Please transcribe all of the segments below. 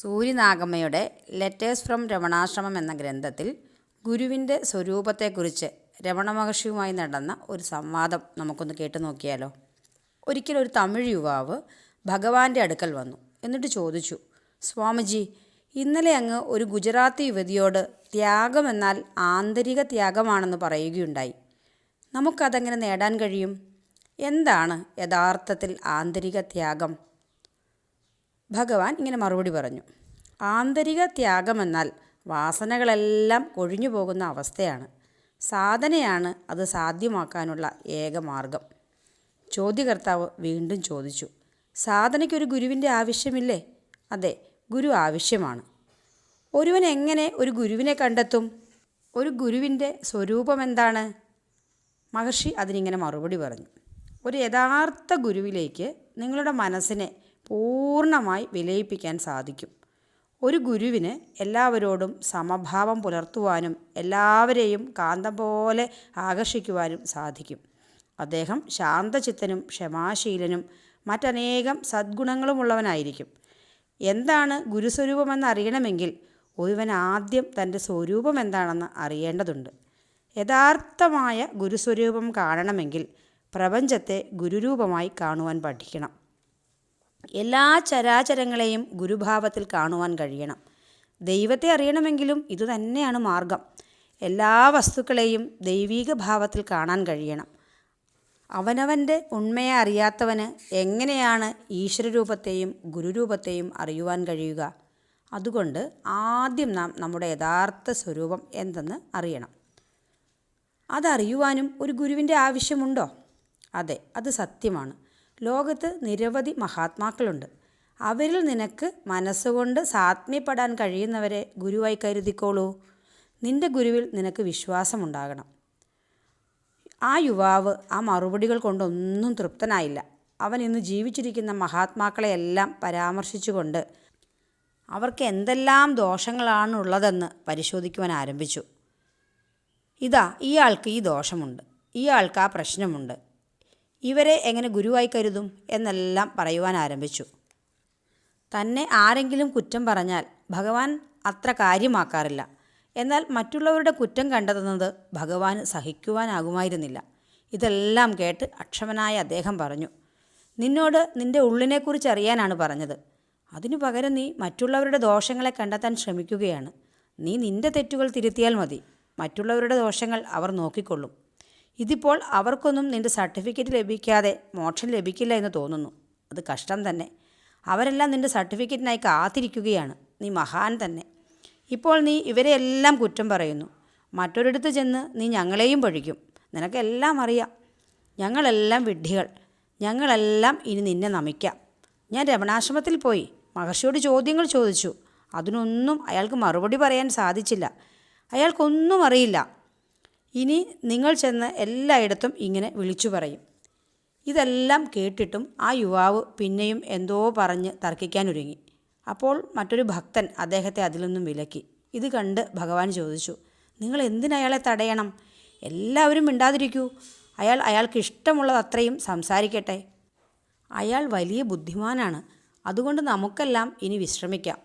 സൂര്യനാഗമ്മയുടെ letters from രമണാശ്രമം എന്ന ഗ്രന്ഥത്തിൽ ഗുരുവിന്റെ സ്വരൂപത്തെക്കുറിച്ച് രമണ മഹർഷിയുമായി നടന്ന ഒരു സംവാദം നമുക്കൊന്ന് കേട്ടു നോക്കിയാലോ? ഒരിക്കൽ ഒരു തമിഴ് യുവാവ് ഭഗവാന്റെ അടുക്കൽ വന്നു. എന്നിട്ട് ചോദിച്ചു സ്വാമിജി ഇന്നലെ അങ്ങ് ഒരു ഗുജറാത്തി യുവതിയോട് ത്യാഗമെന്നാൽ ആന്തരിക ത്യാഗമാണെന്ന് പറയുകയുണ്ടായി. നമുക്കതെങ്ങനെ നേടാൻ കഴിയും? എന്താണ് യഥാർത്ഥത്തിൽ ആന്തരിക ത്യാഗം? ഭഗവാൻ ഇങ്ങനെ മറുപടി പറഞ്ഞു. ആന്തരിക ത്യാഗം എന്നാൽ വാസനകളെല്ലാം കൊഴിഞ്ഞു പോകുന്ന അവസ്ഥയാണ്. സാധനയാണ് അത് സാധ്യമാക്കാനുള്ള ഏക മാർഗം. ചോദ്യകർത്താവ് വീണ്ടും ചോദിച്ചു. സാധനയ്ക്കൊരു ഗുരുവിന്റെ ആവശ്യമില്ലേ? അതെ ഗുരു ആവശ്യമാണ്. ഒരുവൻ എങ്ങനെ ഒരു ഗുരുവിനെ കണ്ടെത്തും? ഒരു ഗുരുവിന്റെ സ്വരൂപം എന്താണ് മഹർഷി അതിനിങ്ങനെ മറുപടി പറഞ്ഞു. ഒരു യഥാർത്ഥ ഗുരുവിലേക്ക് നിങ്ങളുടെ മനസ്സിനെ പൂർണമായി വിലയിപ്പിക്കാൻ സാധിക്കും. ഒരു ഗുരുവിന് എല്ലാവരോടും സമഭാവം പുലർത്തുവാനും എല്ലാവരെയും കാന്തം പോലെ ആകർഷിക്കുവാനും സാധിക്കും. അദ്ദേഹം ശാന്തചിത്തനും ക്ഷമാശീലനും മറ്റനേകം സദ്ഗുണങ്ങളുമുള്ളവനായിരിക്കും. എന്താണ് ഗുരുസ്വരൂപമെന്ന് അറിയണമെങ്കിൽ ഒരുവൻ ആദ്യം തന്റെ സ്വരൂപം എന്താണെന്ന് അറിയേണ്ടതുണ്ട്. യഥാർത്ഥമായ ഗുരുസ്വരൂപം കാണണമെങ്കിൽ പ്രപഞ്ചത്തെ ഗുരുരൂപമായി കാണുവാൻ പഠിക്കണം. എല്ലാ ചരാചരങ്ങളെയും ഗുരുഭാവത്തിൽ കാണുവാൻ കഴിയണം. ദൈവത്തെ അറിയണമെങ്കിലും ഇതുതന്നെയാണ് മാർഗം. എല്ലാ വസ്തുക്കളെയും ദൈവീക ഭാവത്തിൽ കാണാൻ കഴിയണം. അവനവന്റെ ഉണ്മയെ അറിയാത്തവന് എങ്ങനെയാണ് ഈശ്വരരൂപത്തെയും ഗുരുരൂപത്തെയും അറിയുവാൻ കഴിയുക? അതുകൊണ്ട് ആദ്യം നാം നമ്മുടെ യഥാർത്ഥ സ്വരൂപം എന്തെന്ന് അറിയണം. അതറിയുവാനും ഒരു ഗുരുവിന്റെ ആവശ്യമുണ്ടോ? അതെ അത് സത്യമാണ്. ലോകത്ത് നിരവധി മഹാത്മാക്കളുണ്ട്. അവരിൽ നിനക്ക് മനസ്സുകൊണ്ട് സാത്മ്യപ്പെടാൻ കഴിയുന്നവരെ ഗുരുവായി കരുതിക്കോളൂ. നിന്റെ ഗുരുവിൽ നിനക്ക് വിശ്വാസമുണ്ടാകണം. ആ യുവാവ് ആ മറുപടികൾ കൊണ്ടൊന്നും തൃപ്തനായില്ല. അവൻ ഇന്ന് ജീവിച്ചിരിക്കുന്ന മഹാത്മാക്കളെയെല്ലാം പരാമർശിച്ചുകൊണ്ട് അവർക്ക് എന്തെല്ലാം ദോഷങ്ങളാണുള്ളതെന്ന് പരിശോധിക്കുവാൻ ആരംഭിച്ചു. ഇതാ ഇയാൾക്ക് ഈ ദോഷമുണ്ട്. ഇയാൾക്ക് ആ പ്രശ്നമുണ്ട്. ഇവരെ എങ്ങനെ ഗുരുവായി കരുതും എന്നെല്ലാം പറയുവാൻ ആരംഭിച്ചു. തന്നെ ആരെങ്കിലും കുറ്റം പറഞ്ഞാൽ ഭഗവാൻ അത്ര കാര്യമാക്കാറില്ല. എന്നാൽ മറ്റുള്ളവരുടെ കുറ്റം കണ്ടെത്തുന്നത് ഭഗവാന് സഹിക്കുവാനാകുമായിരുന്നില്ല. ഇതെല്ലാം കേട്ട് അക്ഷമനായ അദ്ദേഹം പറഞ്ഞു നിന്നോട് നിന്റെ ഉള്ളിനെക്കുറിച്ച് അറിയാനാണ് പറഞ്ഞത്. അതിനു പകരം നീ മറ്റുള്ളവരുടെ ദോഷങ്ങളെ കണ്ടെത്താൻ ശ്രമിക്കുകയാണ്. നീ നിന്റെ തെറ്റുകൾ തിരുത്തിയാൽ മതി. മറ്റുള്ളവരുടെ ദോഷങ്ങൾ അവർ നോക്കിക്കൊള്ളും. ഇതിപ്പോൾ അവർക്കൊന്നും നിന്റെ സർട്ടിഫിക്കറ്റ് ലഭിക്കാതെ മോക്ഷം ലഭിക്കില്ല എന്ന് തോന്നുന്നു. അത് കഷ്ടം തന്നെ. അവരെല്ലാം നിന്റെ സർട്ടിഫിക്കറ്റിനായി കാത്തിരിക്കുകയാണ്. നീ മഹാൻ തന്നെ. ഇപ്പോൾ നീ ഇവരെയെല്ലാം കുറ്റം പറയുന്നു. മറ്റൊരിടത്ത് ചെന്ന് നീ ഞങ്ങളെയും പഴിക്കും. നിനക്കെല്ലാം അറിയാം. ഞങ്ങളെല്ലാം വിഡ്ഢികൾ. ഞങ്ങളെല്ലാം ഇനി നിന്നെ നമിക്കാം. ഞാൻ രമണാശ്രമത്തിൽ പോയി. മഹർഷിയോട് ചോദ്യങ്ങൾ ചോദിച്ചു. അതിനൊന്നും അയാൾക്ക് മറുപടി പറയാൻ സാധിച്ചില്ല. അയാൾക്കൊന്നും അറിയില്ല. ഇനി നിങ്ങൾ ചെന്ന് എല്ലായിടത്തും ഇങ്ങനെ വിളിച്ചു പറയും. ഇതെല്ലാം കേട്ടിട്ടും ആ യുവാവ് പിന്നെയും എന്തോ പറഞ്ഞ് തർക്കിക്കാനൊരുങ്ങി അപ്പോൾ മറ്റൊരു ഭക്തൻ അദ്ദേഹത്തെ അതിൽ നിന്നും വിലക്കി. ഇത് കണ്ട് ഭഗവാൻ ചോദിച്ചു നിങ്ങൾ എന്തിനയാളെ തടയണം? എല്ലാവരും മിണ്ടാതിരിക്കൂ. അയാൾ അയാൾക്ക് ഇഷ്ടമുള്ളത് അത്രയും സംസാരിക്കട്ടെ. അയാൾ വലിയ ബുദ്ധിമാനാണ്. അതുകൊണ്ട് നമുക്കെല്ലാം ഇനി വിശ്രമിക്കാം.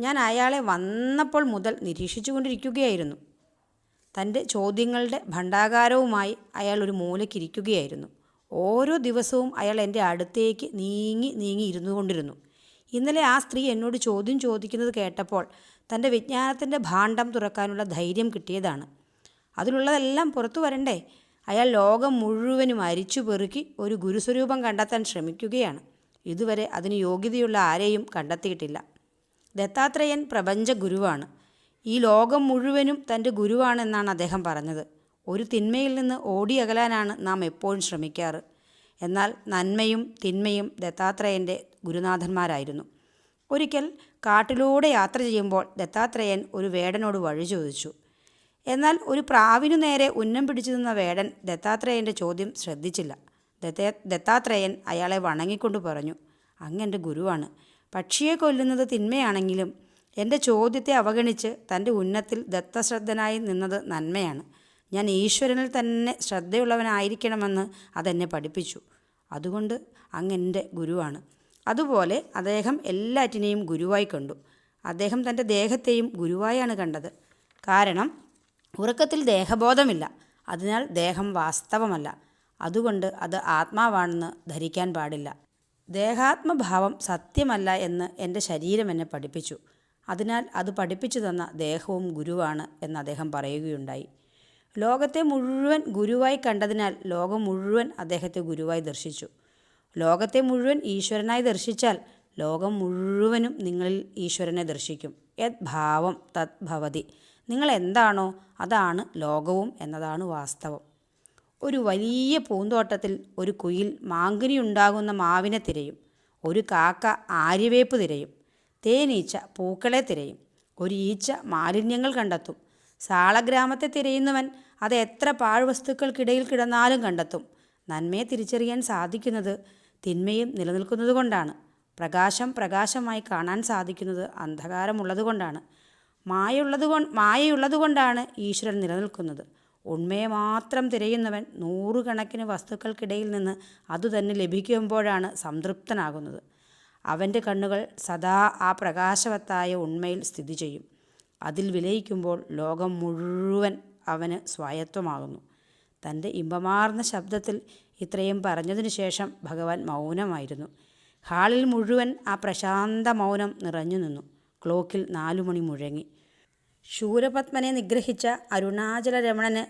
ഞാൻ അയാളെ വന്നപ്പോൾ മുതൽ നിരീക്ഷിച്ചു കൊണ്ടിരിക്കുകയായിരുന്നു തന്റെ ചോദ്യങ്ങളുടെ ഭണ്ഡാകാരവുമായി അയാൾ ഒരു മൂലക്കിരിക്കുകയായിരുന്നു ഓരോ ദിവസവും അയാൾ എന്റെ അടുത്തേക്ക് നീങ്ങി നീങ്ങി ഇരുന്നു കൊണ്ടിരുന്നു ഇന്നലെ ആ സ്ത്രീ എന്നോട് ചോദ്യം ചോദിക്കുന്നത് കേട്ടപ്പോൾ തന്റെ വിജ്ഞാനത്തിന്റെ ഭാണ്ഡം തുറക്കാനുള്ള ധൈര്യം കിട്ടിയതാണ്. അതിലുള്ളതെല്ലാം പുറത്തു വരണ്ടേ? അയാൾ ലോകം മുഴുവനും അരിച്ചു പെറുക്കി ഒരു ഗുരുസ്വരൂപം കണ്ടെത്താൻ ശ്രമിക്കുകയാണ്. ഇതുവരെ അതിന് യോഗ്യതയുള്ള ആരെയും കണ്ടെത്തിയിട്ടില്ല. ദത്താത്രേയൻ പ്രപഞ്ച ഗുരുവാണ് ഈ ലോകം മുഴുവനും തന്റെ ഗുരുവാണെന്നാണ് അദ്ദേഹം പറഞ്ഞത്. ഒരു തിന്മയിൽ നിന്ന് ഓടിയകലാനാണ് നാം എപ്പോഴും ശ്രമിക്കാറ്. എന്നാൽ നന്മയും തിന്മയും ദത്താത്രേയന്റെ ഗുരുനാഥന്മാരായിരുന്നു. ഒരിക്കൽ കാട്ടിലൂടെ യാത്ര ചെയ്യുമ്പോൾ ദത്താത്രേയൻ ഒരു വേടനോട് വഴി ചോദിച്ചു. എന്നാൽ ഒരു പ്രാവിനു നേരെ ഉന്നം പിടിച്ചു നിന്ന വേടൻ ദത്താത്രേയന്റെ ചോദ്യം ശ്രദ്ധിച്ചില്ല. ദത്തേ ദത്താത്രേയൻ അയാളെ വണങ്ങിക്കൊണ്ട് പറഞ്ഞു അങ്ങെന്റെ ഗുരുവാണ്. പക്ഷിയെ കൊല്ലുന്നത് തിന്മയാണെങ്കിലും എന്റെ ചോദ്യത്തെ അവഗണിച്ച് തന്റെ ഉന്നത്തിൽ ദത്തശ്രദ്ധനായി നിന്നത് നന്മയാണ്. ഞാൻ ഈശ്വരനിൽ തന്നെ ശ്രദ്ധയുള്ളവനായിരിക്കണമെന്ന് അതെന്നെ പഠിപ്പിച്ചു. അതുകൊണ്ട് അങ്ങ് എന്റെ ഗുരുവാണ്. അതുപോലെ അദ്ദേഹം എല്ലാറ്റിനെയും ഗുരുവായി കണ്ടു. അദ്ദേഹം തന്റെ ദേഹത്തെയും ഗുരുവായാണ് കണ്ടത്. കാരണം ഉറക്കത്തിൽ ദേഹബോധമില്ല. അതിനാൽ ദേഹം വാസ്തവമല്ല. അതുകൊണ്ട് അത് ആത്മാവാണെന്ന് ധരിക്കാൻ പാടില്ല. ദേഹാത്മഭാവം സത്യമല്ല എന്ന് എന്റെ ശരീരം എന്നെ പഠിപ്പിച്ചു. അതിനാൽ അത് പഠിപ്പിച്ചു തന്ന ദേഹവും ഗുരുവാണ് എന്ന് അദ്ദേഹം പറയുകയുണ്ടായി. ലോകത്തെ മുഴുവൻ ഗുരുവായി കണ്ടതിനാൽ ലോകം മുഴുവൻ അദ്ദേഹത്തെ ഗുരുവായി ദർശിച്ചു. ലോകത്തെ മുഴുവൻ ഈശ്വരനായി ദർശിച്ചാൽ ലോകം മുഴുവനും നിങ്ങളിൽ ഈശ്വരനെ ദർശിക്കും. യത് ഭാവം തത് ഭവതി. നിങ്ങൾ എന്താണോ അതാണ് ലോകവും എന്നതാണ് വാസ്തവം. ഒരു വലിയ പൂന്തോട്ടത്തിൽ ഒരു കുയിൽ മാങ്കിനി ഉണ്ടാകുന്ന മാവിനെ തിരയും. ഒരു കാക്ക ആര്യവേപ്പ് തിരയും. തേനീച്ച പൂക്കളെ തിരയും. ഒരു ഈച്ച മാലിന്യങ്ങൾ കണ്ടെത്തും. സാളഗ്രാമത്തെ തിരയുന്നവൻ അത് എത്ര പാഴ്വസ്തുക്കൾക്കിടയിൽ കിടന്നാലും കണ്ടെത്തും. നന്മയെ തിരിച്ചറിയാൻ സാധിക്കുന്നത് തിന്മയും നിലനിൽക്കുന്നതുകൊണ്ടാണ്. പ്രകാശം പ്രകാശമായി കാണാൻ സാധിക്കുന്നത് അന്ധകാരമുള്ളതുകൊണ്ടാണ്. മായുള്ളത് കൊണ്ട് മായയുള്ളതുകൊണ്ടാണ് ഈശ്വരൻ നിലനിൽക്കുന്നത്. ഉണ്മയെ മാത്രം തിരയുന്നവൻ നൂറുകണക്കിന് വസ്തുക്കൾക്കിടയിൽ നിന്ന് അതുതന്നെ ലഭിക്കുമ്പോഴാണ് സംതൃപ്തനാകുന്നത്. അവന്റെ കണ്ണുകൾ സദാ ആ പ്രകാശവത്തായ ഉണ്മയിൽ സ്ഥിതി ചെയ്യും. അതിൽ വിലയിക്കുമ്പോൾ ലോകം മുഴുവൻ അവന് സ്വായത്വമാകുന്നു തന്റെ ഇമ്പമാർന്ന ശബ്ദത്തിൽ ഇത്രയും പറഞ്ഞതിനു ശേഷം ഭഗവാൻ മൗനമായിരുന്നു. ഹാളിൽ മുഴുവൻ ആ പ്രശാന്ത മൗനം നിറഞ്ഞു നിന്നു. ക്ലോക്കിൽ നാലു മണി മുഴങ്ങി. ശൂരപത്മനെ നിഗ്രഹിച്ച അരുണാചല രമണന്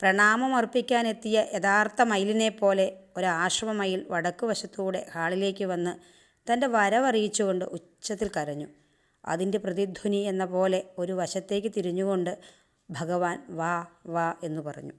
പ്രണാമമർപ്പിക്കാനെത്തിയ യഥാർത്ഥ മയിലിനെ പോലെ ഒരാശ്രമമയിൽ വടക്കുവശത്തൂടെ ഹാളിലേക്ക് വന്ന് തന്റെ വരവറിയിച്ചുകൊണ്ട് ഉച്ചത്തിൽ കരഞ്ഞു. അതിന്റെ പ്രതിധ്വനി എന്ന പോലെ ഒരു വശത്തേക്ക് തിരിഞ്ഞുകൊണ്ട് ഭഗവാൻ വാ വാ എന്ന് പറഞ്ഞു.